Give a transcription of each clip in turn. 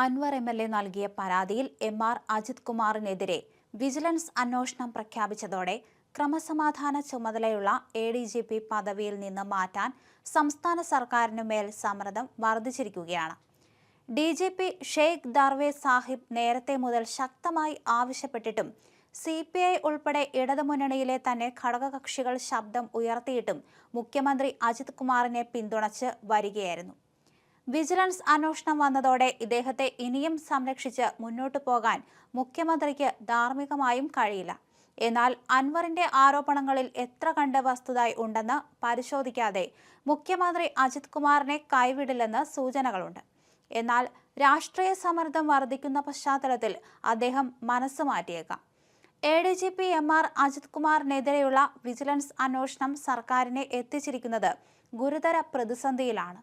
Anwar M L A നൽകിയ പരാതിയിൽ M R Ajith കുമാറിനെതിരെ വിജിലൻസ് അന്വേഷണം പ്രഖ്യാപിച്ചതോടെ ക്രമസമാധാന ചുമതലയുള്ള എ ഡി ജി പി പദവിയിൽ നിന്ന് മാറ്റാൻ സംസ്ഥാന സർക്കാരിനു മേൽ സമ്മർദ്ദം വർദ്ധിച്ചിരിക്കുകയാണ്. D G P Sheikh Darvesh Sahib നേരത്തെ മുതൽ ശക്തമായി ആവശ്യപ്പെട്ടിട്ടും സി പി ഐ ഉൾപ്പെടെ ഇടതുമുന്നണിയിലെ തന്നെ ഘടകകക്ഷികൾ ശബ്ദം ഉയർത്തിയിട്ടും മുഖ്യമന്ത്രി അജിത് കുമാറിനെ പിന്തുണച്ച് വരികയായിരുന്നു. വിജിലൻസ് അന്വേഷണം വന്നതോടെ ഇദ്ദേഹത്തെ ഇനിയും സംരക്ഷിച്ച് മുന്നോട്ടു പോകാൻ മുഖ്യമന്ത്രിക്ക് ധാർമ്മികമായും കഴിയില്ല. എന്നാൽ അൻവറിന്റെ ആരോപണങ്ങളിൽ എത്ര കണ്ട് വസ്തുതായി ഉണ്ടെന്ന് പരിശോധിക്കാതെ മുഖ്യമന്ത്രി അജിത് കുമാറിനെ കൈവിടില്ലെന്ന് സൂചനകളുണ്ട്. എന്നാൽ രാഷ്ട്രീയ സമ്മർദ്ദം വർദ്ധിക്കുന്ന പശ്ചാത്തലത്തിൽ അദ്ദേഹം മനസ്സ് മാറ്റിയേക്കാം. A D G P M R Ajith കുമാറിനെതിരെയുള്ള vigilance അന്വേഷണം സർക്കാരിനെ എത്തിച്ചിരിക്കുന്നത് ഗുരുതര പ്രതിസന്ധിയിലാണ്.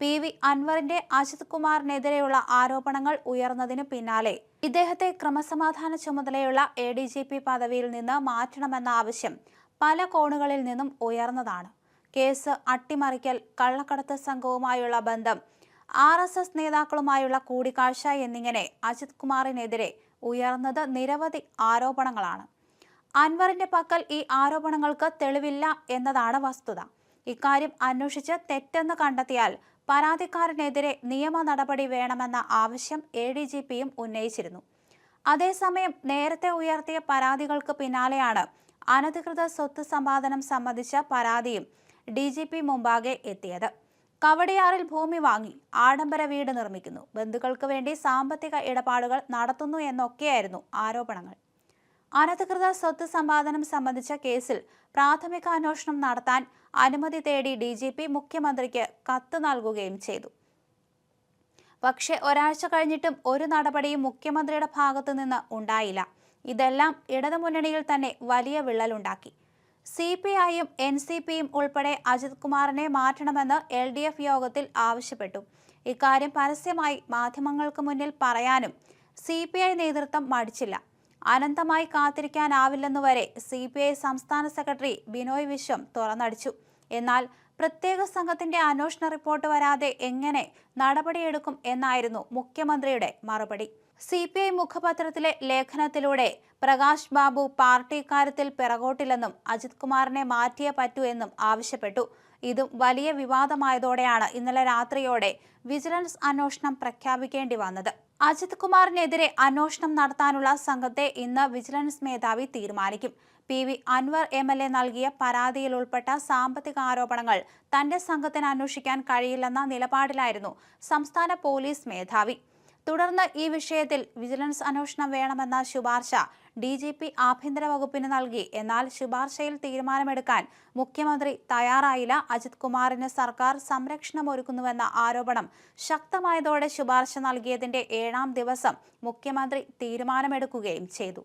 പി വി അൻവറിന്റെ അജിത് കുമാറിനെതിരെയുള്ള ആരോപണങ്ങൾ ഉയർന്നതിന് പിന്നാലെ ഇദ്ദേഹത്തെ ക്രമസമാധാന ചുമതലയുള്ള എ ഡി ജി പി പദവിയിൽ നിന്ന് മാറ്റണമെന്ന ആവശ്യം പല കോണുകളിൽ നിന്നും ഉയർന്നതാണ്. കേസ് അട്ടിമറിക്കൽ കള്ളക്കടത്ത് സംഘവുമായുള്ള ബന്ധം ആർ എസ് എസ് നേതാക്കളുമായുള്ള കൂടിക്കാഴ്ച എന്നിങ്ങനെ അജിത് കുമാറിനെതിരെ ഉയർന്നത് നിരവധി ആരോപണങ്ങളാണ്. അൻവറിന്റെ പക്കൽ ഈ ആരോപണങ്ങൾക്ക് തെളിവില്ല എന്നതാണ് വസ്തുത. ഇക്കാര്യം അന്വേഷിച്ച് തെറ്റെന്ന് കണ്ടെത്തിയാൽ പരാതിക്കാരനെതിരെ നിയമ നടപടി വേണമെന്ന ആവശ്യം എ ഡി ജി പിയും ഉന്നയിച്ചിരുന്നു. അതേസമയം നേരത്തെ ഉയർത്തിയ പരാതികൾക്ക് പിന്നാലെയാണ് അനധികൃത സ്വത്ത് സമ്പാദനം സംബന്ധിച്ച പരാതിയും ഡി ജി പി മുമ്പാകെ എത്തിയത്. കവടിയാറിൽ ഭൂമി വാങ്ങി ആഡംബര വീട് നിർമ്മിക്കുന്നു. ബന്ധുക്കൾക്ക് വേണ്ടി സാമ്പത്തിക ഇടപാടുകൾ നടത്തുന്നു എന്നൊക്കെയായിരുന്നു ആരോപണങ്ങൾ. അനധികൃത സ്വത്ത് സമ്പാദനം സംബന്ധിച്ച കേസിൽ പ്രാഥമിക അന്വേഷണം നടത്താൻ അനുമതി തേടി ഡി ജി പി മുഖ്യമന്ത്രിക്ക് കത്ത് നൽകുകയും ചെയ്തു. പക്ഷേ ഒരാഴ്ച കഴിഞ്ഞിട്ടും ഒരു നടപടിയും മുഖ്യമന്ത്രിയുടെ ഭാഗത്തു നിന്ന് ഉണ്ടായില്ല. ഇതെല്ലാം ഇടതുമുന്നണിയിൽ തന്നെ വലിയ വിള്ളലുണ്ടാക്കി. സി പി ഐയും എൻ സി പിയും ഉൾപ്പെടെ അജിത് കുമാറിനെ മാറ്റണമെന്ന് എൽ ഡി എഫ് യോഗത്തിൽ ആവശ്യപ്പെട്ടു. ഇക്കാര്യം പരസ്യമായി മാധ്യമങ്ങൾക്ക് മുന്നിൽ പറയാനും സി പി ഐ നേതൃത്വം മടിച്ചില്ല. അനന്തമായി കാത്തിരിക്കാനാവില്ലെന്നുവരെ സി പി ഐ സംസ്ഥാന സെക്രട്ടറി ബിനോയ് വിശ്വം തുറന്നടിച്ചു. എന്നാൽ പ്രത്യേക സംഘത്തിന്റെ അന്വേഷണ റിപ്പോർട്ട് വരാതെ എങ്ങനെ നടപടിയെടുക്കും എന്നായിരുന്നു മുഖ്യമന്ത്രിയുടെ മറുപടി. സി പി ഐ മുഖപത്രത്തിലെ ലേഖനത്തിലൂടെ പ്രകാശ് ബാബു പാർട്ടി ഇക്കാര്യത്തിൽ പിറകോട്ടില്ലെന്നും അജിത് കുമാറിനെ മാറ്റിയേ പറ്റൂ എന്നും ആവശ്യപ്പെട്ടു. ഇതും വലിയ വിവാദമായതോടെയാണ് ഇന്നലെ രാത്രിയോടെ വിജിലൻസ് അന്വേഷണം പ്രഖ്യാപിക്കേണ്ടി വന്നത്. അജിത് കുമാറിനെതിരെ അന്വേഷണം നടത്താനുള്ള സംഘത്തെ ഇന്ന് വിജിലൻസ് മേധാവി തീരുമാനിക്കും. P V Anvar M L A നൽകിയ പരാതിയിൽ ഉൾപ്പെട്ട സാമ്പത്തിക ആരോപണങ്ങൾ തന്റെ സംഘത്തിന് അന്വേഷിക്കാൻ കഴിയില്ലെന്ന നിലപാടിലായിരുന്നു സംസ്ഥാന പോലീസ് മേധാവി. തുടർന്ന് ഈ വിഷയത്തിൽ വിജിലൻസ് അന്വേഷണം വേണമെന്ന ശുപാർശ ഡി ജി പി ആഭ്യന്തര വകുപ്പിന് നൽകി. എന്നാൽ ശുപാർശയിൽ തീരുമാനമെടുക്കാൻ മുഖ്യമന്ത്രി തയ്യാറായില്ല. അജിത് കുമാറിന് സർക്കാർ സംരക്ഷണം ഒരുക്കുന്നുവെന്ന ആരോപണം ശക്തമായതോടെ ശുപാർശ നൽകിയതിന്റെ ഏഴാം ദിവസം മുഖ്യമന്ത്രി തീരുമാനമെടുക്കുകയും ചെയ്തു.